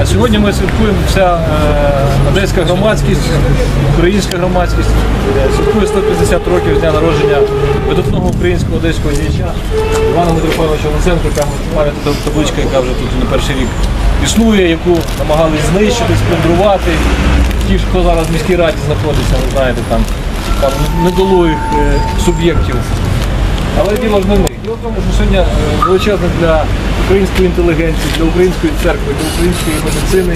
А сьогодні ми святкуємо вся е, одеська громадськість, українська громадськість. Святкує 150 років з дня народження видатного українського одеського діяча Івана Митрофановича Луценко, яка пам'ятна табличка, яка вже тут не перший рік існує, яку намагались знищити, сплюндрувати. Ті, хто зараз в міській раді знаходиться, ви знаєте, там, там недолугих е, суб'єктів. Але діло ж не в. Діло в тому, що сьогодні е, величезний для української інтелігенції, для української церкви, для української медицини,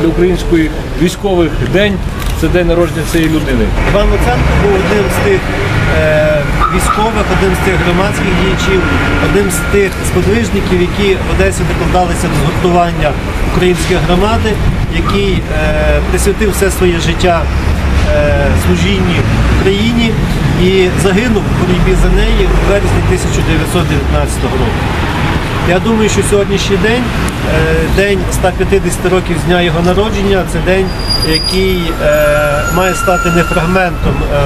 для української військових день. Це день народження цієї людини. Іван Луценко був одним з тих е, військових, одним з тих громадських діячів, одним з тих сподвижників, які в Одесі докладалися до згуртування української громади, який е, присвятив все своє життя е, служінні Україні і загинув в боротьбі за неї у вересні 1919 року. Я думаю, що сьогоднішній день, е, день 150 років з дня його народження, це день, який е, має стати не фрагментом е,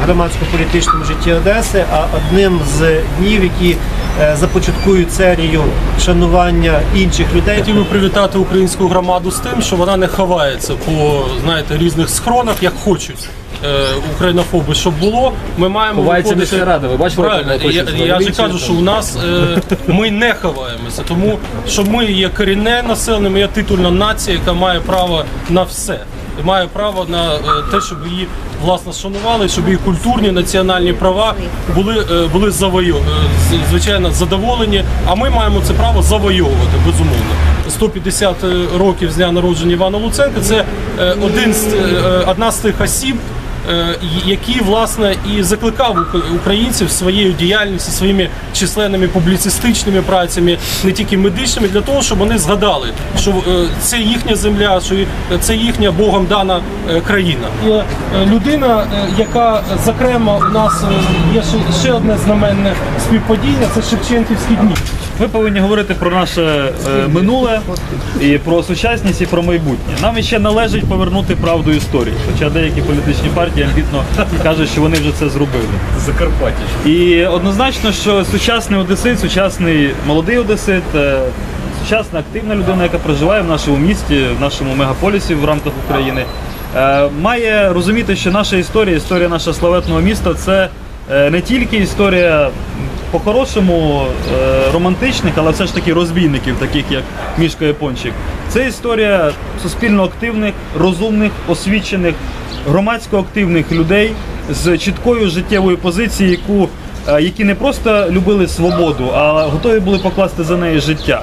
в громадсько-політичному житті Одеси, а одним з днів, які е, започаткують серію шанування інших людей. Хотів би привітати українську громаду з тим, що вона не ховається по знаєте різних схронах, як хочуть. Українофоби, щоб було, ми маємо Ховається виходити- міська рада, ви бачили, Правильно, я, я ж кажу, що у нас ми не ховаємося, тому що ми є корінне населення, ми є титульна нація, яка має право на все. Має право на е, те, щоб її власне шанували, щоб її культурні національні права були, е, були завою, е, звичайно задоволені. А ми маємо це право завойовувати, безумовно. 150 років з дня народження Івана Луценка це один з, одна з тих осіб, е, які власне і закликав українців своєю діяльністю, своїми численними публіцистичними працями, не тільки медичними, для того, щоб вони згадали, що е, це їхня земля, що це їхня Богом дана е, країна. І, е, людина, е, яка зокрема у нас е, є ще одне знаменне співпадіння, це Шевченківські дні. Ми повинні говорити про наше е, минуле і про сучасність і про майбутнє. Нам ще належить повернути правду історії. Хоча деякі політичні партії амбітно кажуть, що вони вже це зробили. Закарпаття. І однозначно, що сучасний одесит, сучасний молодий одесит, е, сучасна активна людина, яка проживає в нашому місті, в нашому мегаполісі в рамках України, е, має розуміти, що наша історія, історія нашого славетного міста це е, не тільки історія по-хорошому е, романтичних, але все ж таки розбійників, таких як Мішка Япончик. Це історія суспільно активних, розумних, освічених, громадсько активних людей з чіткою життєвою позицією, яку, е, які не просто любили свободу, а готові були покласти за неї життя.